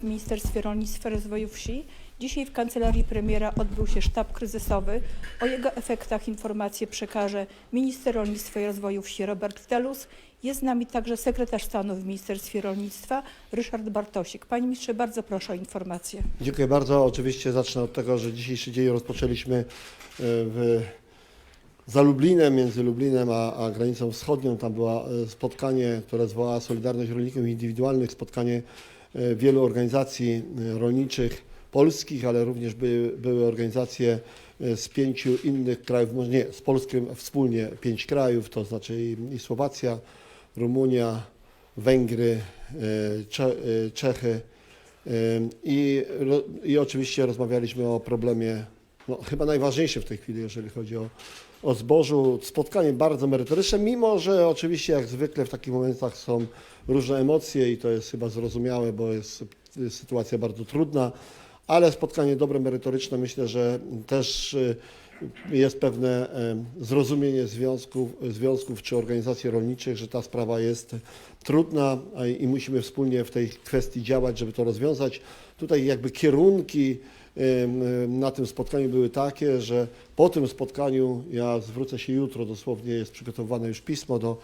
w Ministerstwie Rolnictwa i Rozwoju Wsi. Dzisiaj w kancelarii premiera odbył się sztab kryzysowy. O jego efektach informacje przekaże minister rolnictwa i rozwoju wsi Robert Wtelus. Jest z nami także sekretarz stanu w Ministerstwie Rolnictwa Ryszard Bartosik. Panie ministrze, bardzo proszę o informację. Dziękuję bardzo. Oczywiście zacznę od tego, że dzisiejszy dzień rozpoczęliśmy e, w, za Lublinem, między Lublinem a, a granicą wschodnią. Tam było e, spotkanie, które zwołała Solidarność Rolników Indywidualnych, spotkanie wielu organizacji e, rolniczych polskich, ale również były, były organizacje e, z pięciu innych krajów, może nie, z Polskiem wspólnie pięć krajów, to znaczy i, Słowacja, Rumunia, Węgry, e, Cze, e, Czechy. I, I oczywiście rozmawialiśmy o problemie, no, chyba najważniejszym w tej chwili, jeżeli chodzi o, o zbożu. Spotkanie bardzo merytoryczne, mimo że oczywiście jak zwykle w takich momentach są różne emocje i to jest chyba zrozumiałe, bo jest y, sytuacja bardzo trudna, ale spotkanie dobre, merytoryczne. Myślę, że też y, jest pewne em, zrozumienie związków, związków czy organizacji rolniczych, że ta sprawa jest trudna i musimy wspólnie w tej kwestii działać, żeby to rozwiązać. Tutaj jakby kierunki na tym spotkaniu były takie, że po tym spotkaniu ja zwrócę się jutro, dosłownie jest przygotowane już pismo do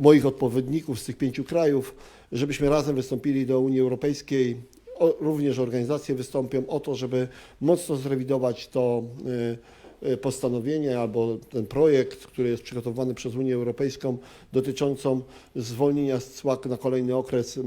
moich odpowiedników z tych pięciu krajów, żebyśmy razem wystąpili do Unii Europejskiej. Również organizacje wystąpią o to, żeby mocno zrewidować to y, y, postanowienie albo ten projekt, który jest przygotowany przez Unię Europejską dotyczącą zwolnienia z cła na kolejny okres y,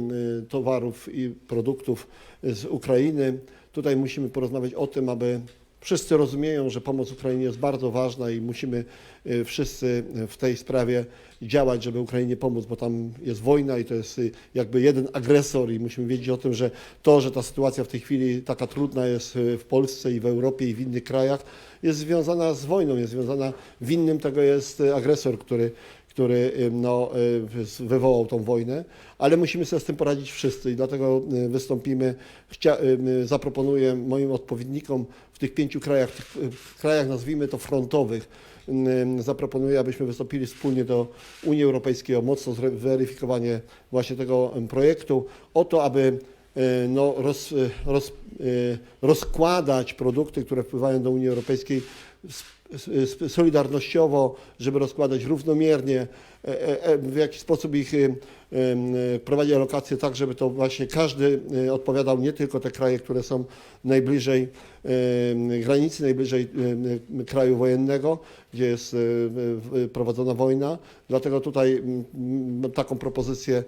towarów i produktów z Ukrainy. Tutaj musimy porozmawiać o tym, aby wszyscy rozumieją, że pomoc Ukrainie jest bardzo ważna i musimy y, wszyscy w tej sprawie działać, żeby Ukrainie pomóc, bo tam jest wojna i to jest y, jakby jeden agresor i musimy wiedzieć o tym, że to, że ta sytuacja w tej chwili taka trudna jest y, w Polsce i w Europie i w innych krajach, jest związana z wojną, jest związana, winnym tego jest agresor, który, który no, y, wywołał tą wojnę, ale musimy sobie z tym poradzić wszyscy i dlatego y, wystąpimy, Chcia, y, zaproponuję moim odpowiednikom w tych pięciu krajach, y, krajach nazwijmy to frontowych, zaproponuję, abyśmy wystąpili wspólnie do Unii Europejskiej o mocno zweryfikowanie właśnie tego projektu, o to, aby no, roz, roz, rozkładać produkty, które wpływają do Unii Europejskiej solidarnościowo, żeby rozkładać równomiernie, e, e, w jakiś sposób ich y, prowadzić alokację tak, żeby to właśnie każdy y, odpowiadał, nie tylko te kraje, które są najbliżej y, granicy, najbliżej kraju wojennego, gdzie jest prowadzona wojna. Dlatego tutaj mm, taką propozycję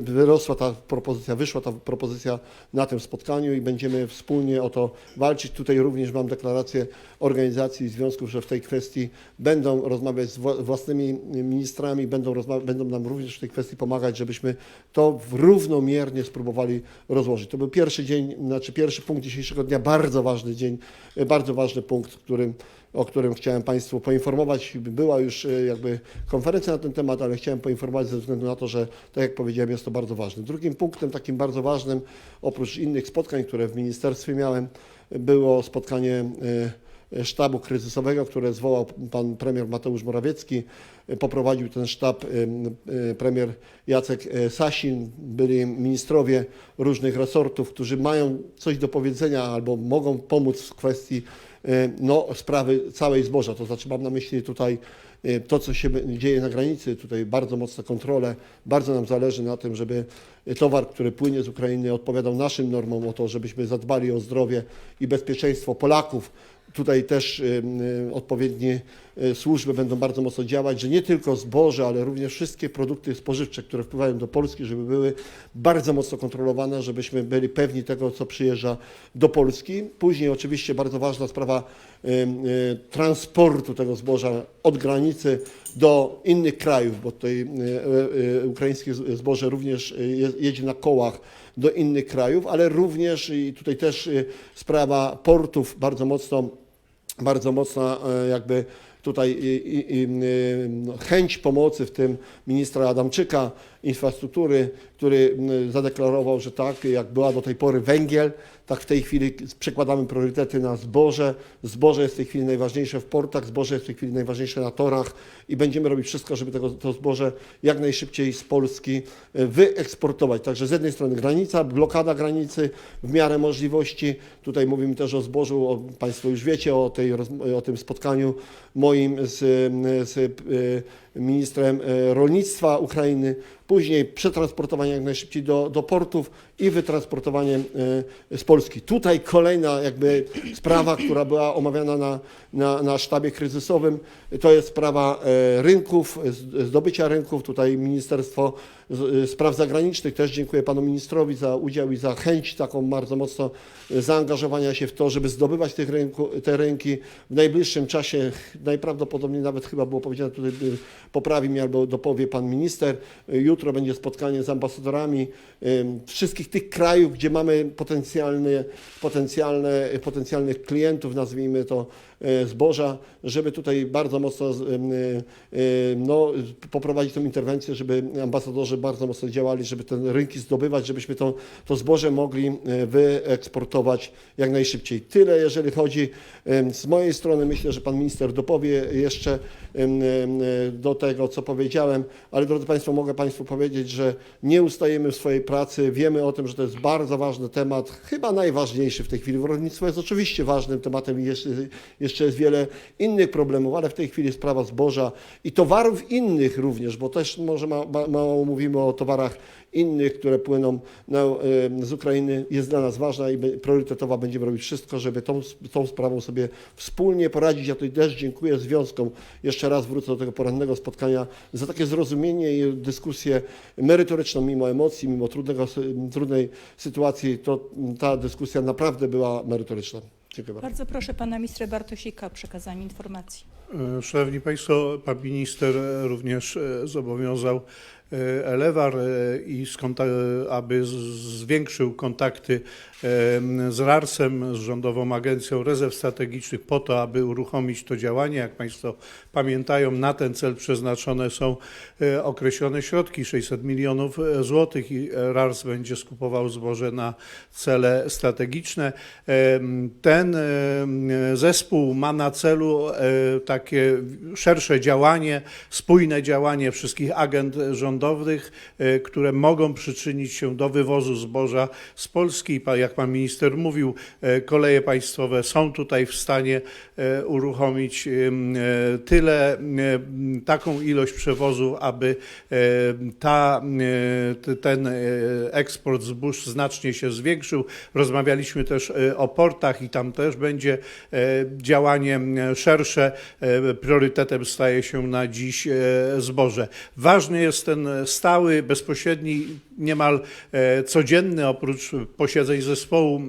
wyrosła ta propozycja, wyszła ta propozycja na tym spotkaniu i będziemy wspólnie o to walczyć. Tutaj również mam deklarację organizacji i związków, że w tej kwestii będą rozmawiać z wła- własnymi ministrami, będą, będą nam również w tej kwestii pomagać, żebyśmy to równomiernie spróbowali rozłożyć. To był pierwszy dzień, znaczy pierwszy punkt dzisiejszego dnia, bardzo ważny dzień, e, bardzo ważny punkt, którym, o którym chciałem Państwu poinformować. Była już e, jakby konferencja na ten temat, ale chciałem poinformować ze względu na to, że tak jak powiedziałem, jest to bardzo ważne. Drugim punktem takim bardzo ważnym, oprócz innych spotkań, które w ministerstwie miałem, było spotkanie e, sztabu kryzysowego, które zwołał pan premier Mateusz Morawiecki. Poprowadził ten sztab e, e, premier Jacek e, Sasin, byli ministrowie różnych resortów, którzy mają coś do powiedzenia albo mogą pomóc w kwestii no, sprawy całej zboża. To znaczy mam na myśli tutaj to, co się dzieje na granicy, tutaj bardzo mocne kontrole. Bardzo nam zależy na tym, żeby towar, który płynie z Ukrainy odpowiadał naszym normom o to, żebyśmy zadbali o zdrowie i bezpieczeństwo Polaków. Tutaj też y, y, odpowiednie y, służby będą bardzo mocno działać, że nie tylko zboże, ale również wszystkie produkty spożywcze, które wpływają do Polski, żeby były bardzo mocno kontrolowane, żebyśmy byli pewni tego, co przyjeżdża do Polski. Później oczywiście bardzo ważna sprawa transportu tego zboża od granicy do innych krajów, bo tutaj ukraińskie zboże również je- jedzie na kołach do innych krajów, ale również i tutaj też sprawa portów bardzo mocno bardzo mocna e, jakby tutaj i, i, i, y, no, chęć pomocy, w tym ministra Adamczyka, infrastruktury, który zadeklarował, że tak, jak była do tej pory węgiel, tak w tej chwili przekładamy priorytety na zboże. Zboże jest w tej chwili najważniejsze w portach, zboże jest w tej chwili najważniejsze na torach i będziemy robić wszystko, żeby tego, to zboże jak najszybciej z Polski y, wyeksportować. Także z jednej strony granica, blokada granicy w miarę możliwości. Tutaj mówimy też o zbożu, o, Państwo już wiecie o, tej, o tym spotkaniu moim z, z y, ministrem y, rolnictwa Ukrainy. Później przetransportowanie jak najszybciej do, do portów i wytransportowanie y, z Polski. Tutaj kolejna jakby sprawa, która była omawiana na, na, na sztabie kryzysowym, to jest sprawa e, rynków, zdobycia rynków. Tutaj Ministerstwo Spraw Zagranicznych też dziękuję panu ministrowi za udział i za chęć taką bardzo mocno e, zaangażowania się w to, żeby zdobywać tych rynku, te rynki w najbliższym czasie. Najprawdopodobniej nawet chyba było powiedziane tutaj, poprawi mnie albo dopowie pan minister. Y, Jutro będzie spotkanie z ambasadorami y, wszystkich tych krajów, gdzie mamy potencjalne, potencjalne, potencjalnych klientów, nazwijmy to zboża, żeby tutaj bardzo mocno e, e, no, poprowadzić tę interwencję, żeby ambasadorzy bardzo mocno działali, żeby te rynki zdobywać, żebyśmy to, to zboże mogli e, wyeksportować jak najszybciej. Tyle, jeżeli chodzi z mojej strony. Myślę, że pan minister dopowie jeszcze e, do tego, co powiedziałem, ale drodzy Państwo, mogę Państwu powiedzieć, że nie ustajemy w swojej pracy. Wiemy o tym, że to jest bardzo ważny temat, chyba najważniejszy w tej chwili. Rolnictwo jest oczywiście ważnym tematem i jeszcze, jeszcze jest wiele innych problemów, ale w tej chwili sprawa zboża i towarów innych również, bo też może ma, ma, mało mówimy o towarach innych, które płyną na, z Ukrainy, jest dla nas ważna i priorytetowa. Będziemy robić wszystko, żeby tą, tą sprawą sobie wspólnie poradzić. Ja tutaj też dziękuję związkom. Jeszcze raz wrócę do tego porannego spotkania za takie zrozumienie i dyskusję merytoryczną, mimo emocji, mimo trudnego, trudnej sytuacji. To ta dyskusja naprawdę była merytoryczna. Dziękuję bardzo. Bardzo proszę pana ministra Bartosika o przekazanie informacji. E, Szanowni Państwo, Pan Minister również e, zobowiązał Elewar e, i aby zwiększył kontakty e, z RARS-em, z Rządową Agencją Rezerw Strategicznych po to, aby uruchomić to działanie. Jak Państwo pamiętają, na ten cel przeznaczone są e, określone środki, 600 milionów złotych i RARS będzie skupował zboże na cele strategiczne. Ten zespół ma na celu takie szersze działanie, spójne działanie wszystkich agent rządowych, e, które mogą przyczynić się do wywozu zboża z Polski. Jak pan minister mówił, e, koleje państwowe są tutaj w stanie e, uruchomić tyle, taką ilość przewozów, aby ta, ten eksport zbóż znacznie się zwiększył. Rozmawialiśmy też o portach i tam też będzie działanie szersze. Priorytetem staje się na dziś zboże. Ważny jest ten stały, bezpośredni, niemal e, codzienny, oprócz posiedzeń zespołu e,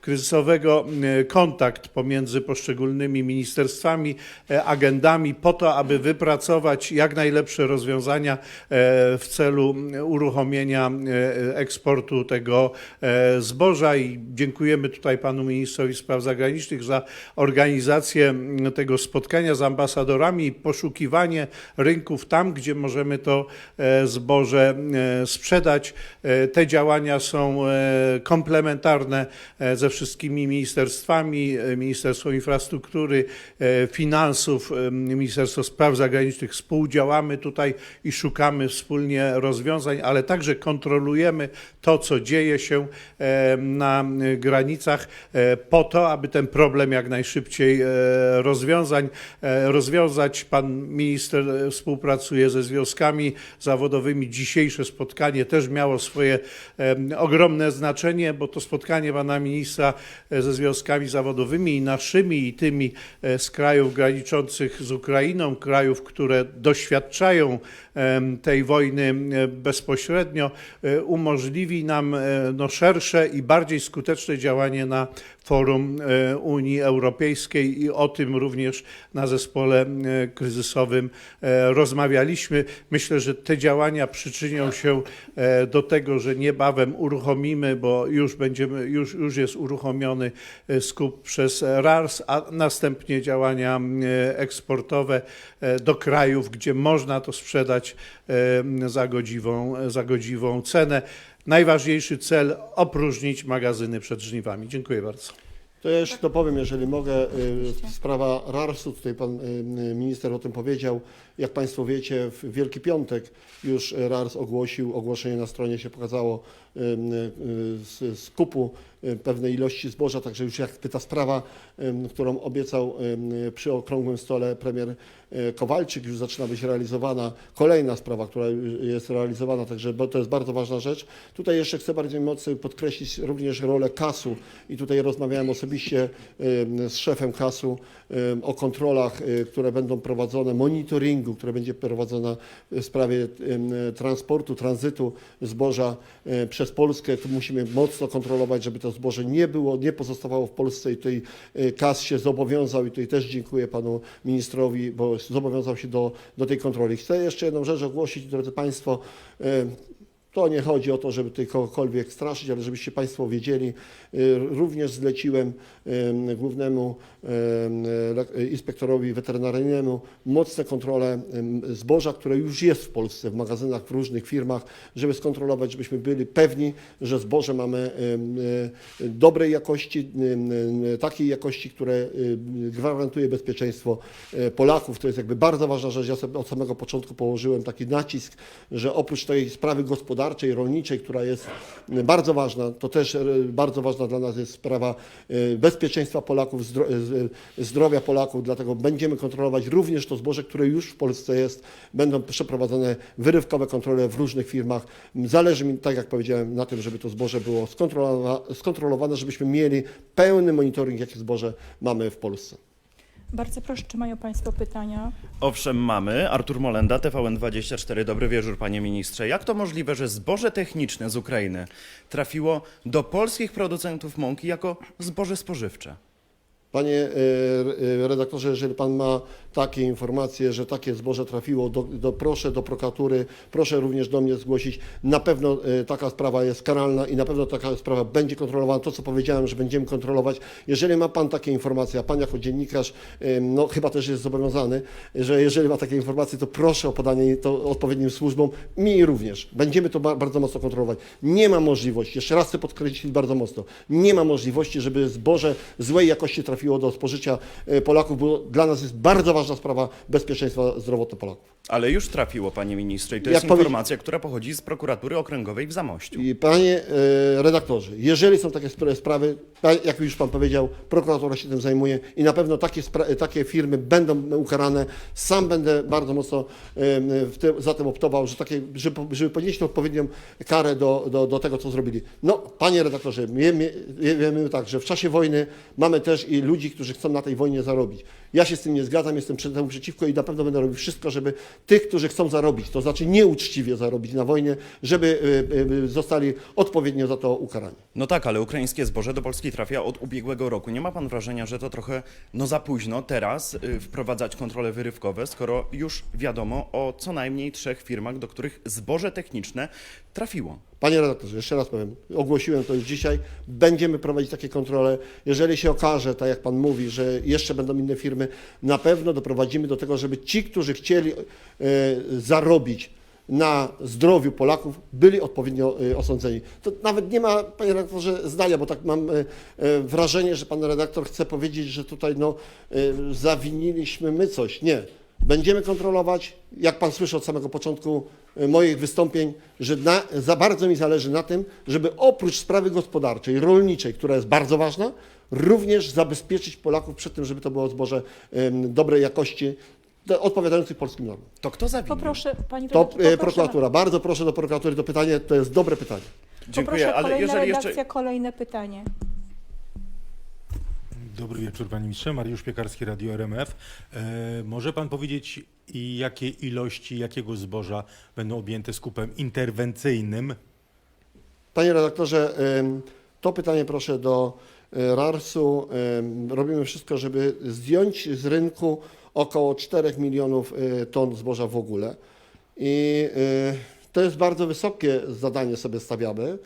kryzysowego, e, kontakt pomiędzy poszczególnymi ministerstwami, agendami, po to, aby wypracować jak najlepsze rozwiązania w celu uruchomienia eksportu tego zboża. I dziękujemy tutaj panu ministrowi spraw zagranicznych za organizację tego spotkania z ambasadorami i poszukiwanie rynków tam, gdzie możemy to zboże e, sprzedać. E, Te działania są e, komplementarne e, ze wszystkimi ministerstwami, Ministerstwo Infrastruktury, Finansów, Ministerstwo Spraw Zagranicznych. Współdziałamy tutaj i szukamy wspólnie rozwiązań, ale także kontrolujemy to, co dzieje się na granicach po to, aby ten problem jak najszybciej rozwiązań, rozwiązać. Pan minister współpracuje ze związkami zawodowymi. Dzisiejsze spotkanie też miało swoje ogromne znaczenie, bo to spotkanie pana ministra e, ze związkami zawodowymi i naszymi i tymi e, z krajów graniczących z Ukrainą, krajów, które doświadczają tej wojny bezpośrednio, e, umożliwi nam no, szersze i bardziej skuteczne działanie na forum Unii Europejskiej i o tym również na zespole kryzysowym rozmawialiśmy. Myślę, że te działania przyczynią się do tego, że niebawem uruchomimy, bo już będziemy, już, już jest uruchomiony e, skup przez RARS, a następnie działania e, eksportowe e, do krajów, gdzie można to sprzedać e, za godziwą, za godziwą cenę. Najważniejszy cel opróżnić magazyny przed żniwami. Dziękuję bardzo. To ja jeszcze dopowiem, jeżeli mogę, y, sprawa RARS-u, tutaj pan y, minister o tym powiedział. Jak Państwo wiecie, w Wielki Piątek już RARS ogłosił, ogłoszenie na stronie się pokazało y, y, z skupu y, pewnej ilości zboża, także już jak ta sprawa, y, którą obiecał y, przy okrągłym stole premier y, Kowalczyk, już zaczyna być realizowana. Kolejna sprawa, która jest realizowana, także to jest bardzo ważna rzecz. Tutaj jeszcze chcę bardziej mocno podkreślić również rolę KAS-u i tutaj rozmawiałem osobiście y, z szefem KAS-u y, o kontrolach, które będą prowadzone, monitoringu, które będzie prowadzone w sprawie transportu, tranzytu zboża przez Polskę. Tu musimy mocno kontrolować, żeby to zboże nie było, nie pozostawało w Polsce i tutaj KAS się zobowiązał i tutaj też dziękuję panu ministrowi, bo zobowiązał się do, do tej kontroli. Chcę jeszcze jedną rzecz ogłosić, drodzy Państwo. To nie chodzi o to, żeby tutaj kogokolwiek straszyć, ale żebyście Państwo wiedzieli, y, również zleciłem y, głównemu y, inspektorowi weterynaryjnemu mocne kontrole zboża, które już jest w Polsce w magazynach, w różnych firmach, żeby skontrolować, żebyśmy byli pewni, że zboże mamy dobrej jakości, takiej jakości, które gwarantuje bezpieczeństwo Polaków. To jest jakby bardzo ważna rzecz. Ja sobie od samego początku położyłem taki nacisk, że oprócz tej sprawy gospodarczej, rolniczej, która jest y, bardzo ważna, to też y, bardzo ważna dla nas jest sprawa y, bezpieczeństwa Polaków, zdro- zdrowia Polaków, dlatego będziemy kontrolować również to zboże, które już w Polsce jest. Będą przeprowadzone wyrywkowe kontrole w różnych firmach. Zależy mi, tak jak powiedziałem, na tym, żeby to zboże było skontrolowa- skontrolowane, żebyśmy mieli pełny monitoring, jakie zboże mamy w Polsce. Bardzo proszę, czy mają Państwo pytania? Owszem, mamy. Artur Molenda, TVN24. Dobry wieczór, panie ministrze. Jak to możliwe, że zboże techniczne z Ukrainy trafiło do polskich producentów mąki jako zboże spożywcze? Panie e, e, redaktorze, jeżeli pan ma takie informacje, że takie zboże trafiło, do, do, proszę do prokuratury, proszę również do mnie zgłosić. Na pewno e, taka sprawa jest karalna i na pewno taka sprawa będzie kontrolowana. To, co powiedziałem, że będziemy kontrolować. Jeżeli ma pan takie informacje, a pan jako dziennikarz, no chyba też jest zobowiązany, że jeżeli ma takie informacje, to proszę o podanie to odpowiednim służbom, mi również. Będziemy to ba- bardzo mocno kontrolować. Nie ma możliwości, jeszcze raz chcę podkreślić bardzo mocno, nie ma możliwości, żeby zboże złej jakości trafiło do spożycia e, Polaków, bo dla nas jest bardzo ważna sprawa bezpieczeństwa zdrowotne Polaków. Ale już trafiło, panie ministrze, i to Jak jest powie- informacja, która pochodzi z prokuratury okręgowej w Zamościu. I panie e, redaktorze, jeżeli są takie spra- sprawy, pa- jak już pan powiedział, prokuratura się tym zajmuje i na pewno takie, spra- takie firmy będą ukarane. Sam będę bardzo mocno e, za tym optował, że takie, żeby, żeby ponieść odpowiednią karę do, do, do tego, co zrobili. No, panie redaktorze, wiemy, wiemy tak, że w czasie wojny mamy też i ludzi, którzy chcą na tej wojnie zarobić. Ja się z tym nie zgadzam, jestem temu przeciwko i na pewno będę robił wszystko, żeby tych, którzy chcą zarobić, to znaczy nieuczciwie zarobić na wojnie, żeby y, y, zostali odpowiednio za to ukarani. No tak, ale ukraińskie zboże do Polski trafia od ubiegłego roku. Nie ma pan wrażenia, że to trochę no za późno teraz y, wprowadzać kontrole wyrywkowe, skoro już wiadomo o co najmniej trzech firmach, do których zboże techniczne trafiło? Panie redaktorze, jeszcze raz powiem, ogłosiłem to już dzisiaj, będziemy prowadzić takie kontrole. Jeżeli się okaże, tak jak Pan mówi, że jeszcze będą inne firmy, na pewno doprowadzimy do tego, żeby ci, którzy chcieli e, zarobić na zdrowiu Polaków, byli odpowiednio e, osądzeni. To nawet nie ma, Panie redaktorze, zdania, bo tak mam e, wrażenie, że Pan redaktor chce powiedzieć, że tutaj no, zawiniliśmy my coś. Nie. Będziemy kontrolować, jak Pan słyszy od samego początku moich wystąpień, że na, za bardzo mi zależy na tym, żeby oprócz sprawy gospodarczej, rolniczej, która jest bardzo ważna, również zabezpieczyć Polaków przed tym, żeby to było zboże dobrej jakości, odpowiadających polskim normom. To kto zawinił? Poproszę, Pani To e, poproszę- prokuratura. Bardzo proszę do prokuratury to pytanie, to jest dobre pytanie. Dziękuję, Poproszę ale kolejna jeżeli redakcja, jeszcze... kolejne pytanie. Dobry wieczór panie ministrze, Mariusz Piekarski, Radio RMF. E, może pan powiedzieć, jakie ilości, jakiego zboża będą objęte skupem interwencyjnym? Panie redaktorze, to pytanie proszę do RARS-u. Em, Robimy wszystko, żeby zdjąć z rynku około 4 milionów e, ton zboża w ogóle. I e, to jest bardzo wysokie zadanie sobie stawiamy.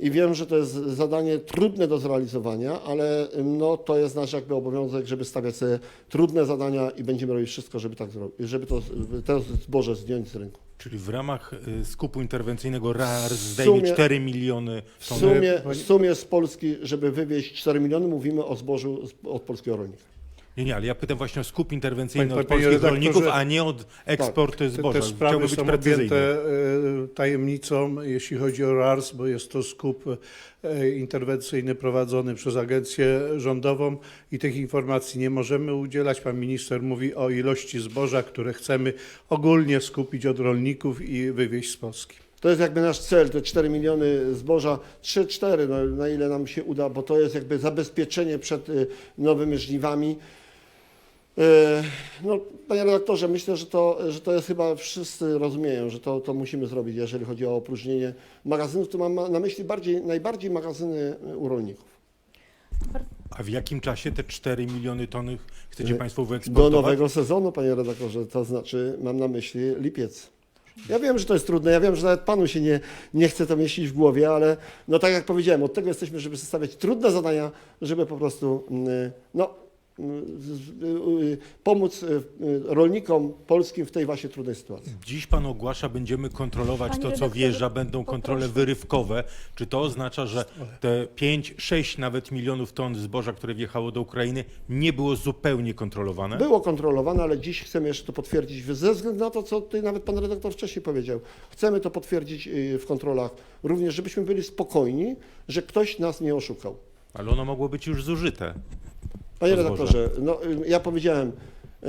I wiem, że to jest zadanie trudne do zrealizowania, ale em, no, to jest nasz jakby obowiązek, żeby stawiać sobie trudne zadania i będziemy robić wszystko, żeby tak żeby to, to zboże zdjąć z rynku. Czyli w ramach y, skupu interwencyjnego RAR W zdejmie sumie- 4 miliony W ton. sumie, w sumie z Polski, żeby wywieźć 4 miliony, mówimy o zbożu od polskiego rolnika. Nie, nie, ale ja pytam właśnie o skup interwencyjny Panie- od panie polskich redaktorze, rolników, a nie od eksportu Te, zboża. te sprawy Chciałbym być są precyzyjny. objęte e, tajemnicą, jeśli chodzi o RARS, bo jest to skup e, interwencyjny prowadzony przez agencję rządową i tych informacji nie możemy udzielać. Pan minister mówi o ilości zboża, które chcemy ogólnie skupić od rolników i wywieźć z Polski. To jest jakby nasz cel, te 4 miliony zboża, 3-4, no, na ile nam się uda, bo to jest jakby zabezpieczenie przed y, nowymi żniwami. E, No, panie redaktorze, myślę, że to, że to jest chyba wszyscy rozumieją, że to, to musimy zrobić, jeżeli chodzi o opróżnienie magazynów. Tu mam ma- na myśli bardziej, najbardziej magazyny y, u rolników. A w jakim czasie te 4 miliony ton chcecie Y, Państwo Do wyeksportować? nowego sezonu, panie redaktorze, to znaczy mam na myśli lipiec. Ja wiem, że to jest trudne, ja wiem, że nawet panu się nie, nie chce to mieścić w głowie, ale no tak jak powiedziałem, od tego jesteśmy, żeby stawiać trudne zadania, żeby po prostu mm, no, pomóc y, y, rolnikom polskim w tej właśnie trudnej sytuacji. Dziś Pan ogłasza, będziemy kontrolować Panie to, co wjeżdża, będą kontrole poproszę. wyrywkowe. Czy to oznacza, że te 5, 6 nawet milionów ton zboża, które wjechało do Ukrainy, nie było zupełnie kontrolowane? Było kontrolowane, ale dziś chcemy jeszcze to potwierdzić ze względu na to, co tutaj nawet pan redaktor wcześniej powiedział. Chcemy to potwierdzić y, w kontrolach również, żebyśmy byli spokojni, że ktoś nas nie oszukał. Ale ono mogło być już zużyte. Panie To redaktorze, no, y, ja powiedziałem, y,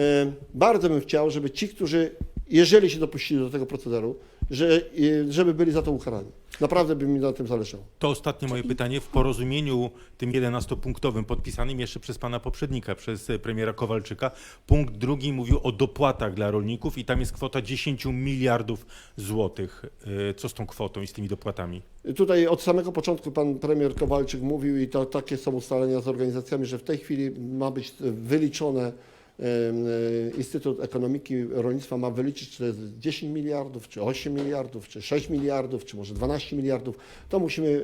bardzo bym chciał, żeby ci, którzy, jeżeli się dopuścili do tego procederu, że, y, żeby byli za to ukarani. Naprawdę by mi na tym zależało. To ostatnie moje pytanie. W porozumieniu tym 11-punktowym podpisanym jeszcze przez pana poprzednika, przez e, premiera Kowalczyka, punkt drugi mówił o dopłatach dla rolników i tam jest kwota 10 miliardów złotych. E, Co z tą kwotą i z tymi dopłatami? Tutaj od samego początku pan premier Kowalczyk mówił i to takie są ustalenia z organizacjami, że w tej chwili ma być wyliczone, Instytut Ekonomiki Rolnictwa ma wyliczyć, czy to jest 10 miliardów, czy 8 miliardów, czy 6 miliardów, czy może 12 miliardów. To musimy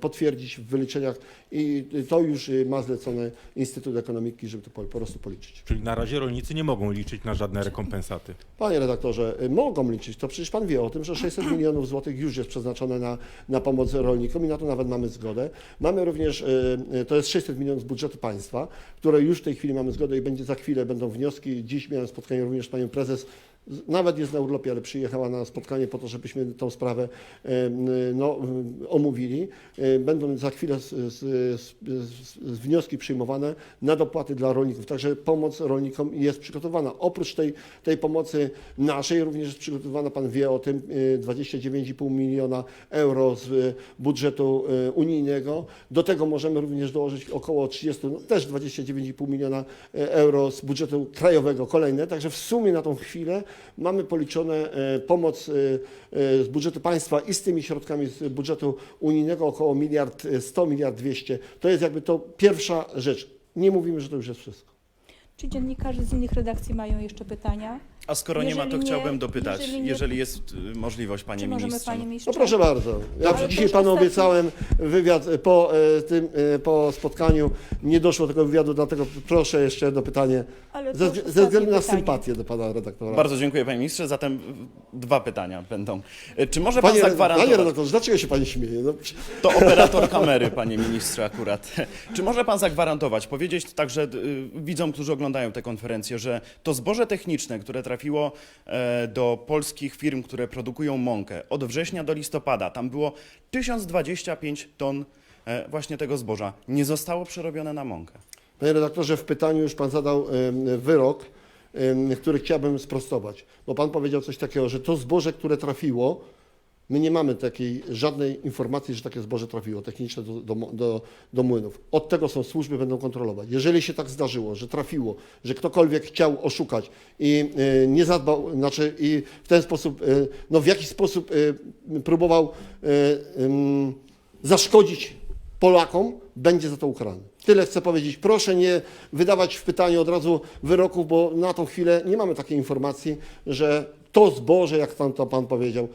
potwierdzić w wyliczeniach i to już y, ma zlecone Instytut Ekonomiki, żeby to po, prostu policzyć. Czyli na razie rolnicy nie mogą liczyć na żadne rekompensaty. Panie redaktorze, y, mogą liczyć, to przecież pan wie o tym, że 600 milionów złotych już jest przeznaczone na, na pomoc rolnikom i na to nawet mamy zgodę. Mamy również, y, to jest 600 milionów z budżetu państwa, które już w tej chwili mamy zgodę i będzie za chwilę, będą wnioski. Dziś miałem spotkanie również z panią prezes, nawet jest na urlopie, ale przyjechała na spotkanie po to, żebyśmy tą sprawę y, no, omówili. Y, Będą za chwilę z, z, z, z, wnioski przyjmowane na dopłaty dla rolników. Także pomoc rolnikom jest przygotowana. Oprócz tej, tej pomocy naszej również jest przygotowana, pan wie o tym, y, 29,5 miliona euro z budżetu unijnego. Do tego możemy również dołożyć około 30, no też 29,5 miliona euro z budżetu krajowego, kolejne. Także w sumie na tą chwilę mamy policzone y, pomoc y, y, z budżetu państwa i z tymi środkami z budżetu unijnego około miliard y, 100, miliard 200. To jest jakby to pierwsza rzecz. Nie mówimy, że to już jest wszystko. Czy dziennikarze z innych redakcji mają jeszcze pytania? A skoro nie ma, to Jeżeli nie- chciałbym dopytać, jeżeli jeżeli, nie- jest y, możliwość, panie Czy możemy, ministrze. panie ministrze? No proszę bardzo. Ja Ale to dzisiaj panu ostatni- obiecałem wywiad po e, tym, e, po spotkaniu. Nie doszło do tego wywiadu, dlatego proszę jeszcze jedno pytanie. Ale to Ze, ze ostatnie względu na pytanie. sympatię do pana redaktora. Bardzo dziękuję, panie ministrze. Zatem y, dwa pytania będą. Y, Czy może pan Panie, zagwarantować... panie redaktorze, dlaczego się pani śmieje? No, przy- To operator kamery, panie ministrze, akurat. Czy może pan zagwarantować, powiedzieć także y, widzom, którzy oglądają tę konferencję, że to zboże techniczne, które trafiło e, do polskich firm, które produkują mąkę od września do listopada, tam było 1025 ton e, właśnie tego zboża, nie zostało przerobione na mąkę. Panie redaktorze, w pytaniu już pan zadał em, wyrok, który chciałbym sprostować. Bo pan powiedział coś takiego, że to zboże, które trafiło, My nie mamy takiej żadnej informacji, że takie zboże trafiło techniczne do, do, do, do młynów. Od tego są służby, będą kontrolować. Jeżeli się tak zdarzyło, że trafiło, że ktokolwiek chciał oszukać i y, nie zadbał, znaczy i w ten sposób, y, no w jakiś sposób y, próbował y, ym, zaszkodzić Polakom, będzie za to ukarany. Tyle chcę powiedzieć. Proszę nie wydawać w pytaniu od razu wyroków, bo na tą chwilę nie mamy takiej informacji, że to zboże, jak tam to Pan powiedział.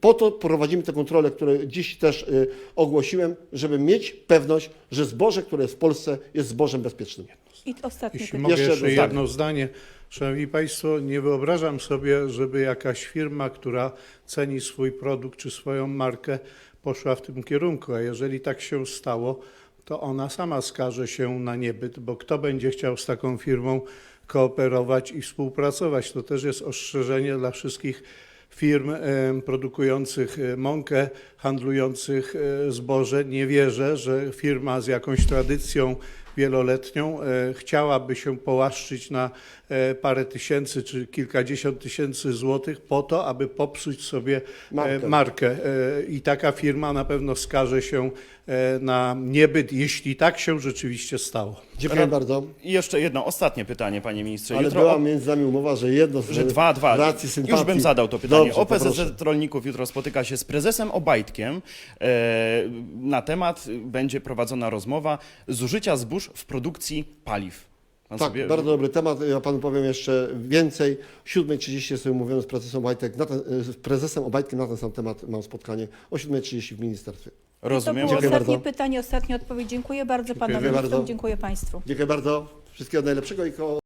Po to prowadzimy te kontrole, które dziś też y, ogłosiłem, żeby mieć pewność, że zboże, które jest w Polsce, jest zbożem bezpiecznym. I ostatnie Jeśli mogę Jeszcze jeszcze jedno jedno zdanie. Szanowni Państwo, nie wyobrażam sobie, żeby jakaś firma, która ceni swój produkt czy swoją markę, poszła w tym kierunku. A jeżeli tak się stało, to ona sama skaże się na niebyt, bo kto będzie chciał z taką firmą kooperować i współpracować? To też jest ostrzeżenie dla wszystkich firm produkujących e, mąkę, handlujących e, zboże. Nie wierzę, że firma z jakąś tradycją wieloletnią e, chciałaby się połaszczyć na parę tysięcy czy kilkadziesiąt tysięcy złotych po to, aby popsuć sobie e, Markę. markę. E, I taka firma na pewno skaże się e, na niebyt, jeśli tak się rzeczywiście stało. Dziękuję bardzo. I jeszcze jedno ostatnie pytanie, panie ministrze. Ale Jutro była o- między nami umowa, że jedno z Że dwa, dwa. racji sympatii. Już bym zadał to pytanie. Dobrze, OPZZ poproszę. Rolników jutro spotyka się z prezesem Obajtkiem. E, na temat będzie prowadzona rozmowa zużycia zbóż w produkcji paliw. Pan Tak, sobie- bardzo dobry temat. Ja panu powiem jeszcze więcej. O 7.30 jestem umówiony z prezesem Obajtek, na ten, z prezesem Obajtkiem na ten sam temat mam spotkanie o 7.30 w ministerstwie. To Rozumiem. było Dziękuję ostatnie bardzo. pytanie, ostatnia odpowiedź. Dziękuję bardzo Dziękuję bardzo. dziękuję Państwu. Dziękuję bardzo. Wszystkiego najlepszego i ko-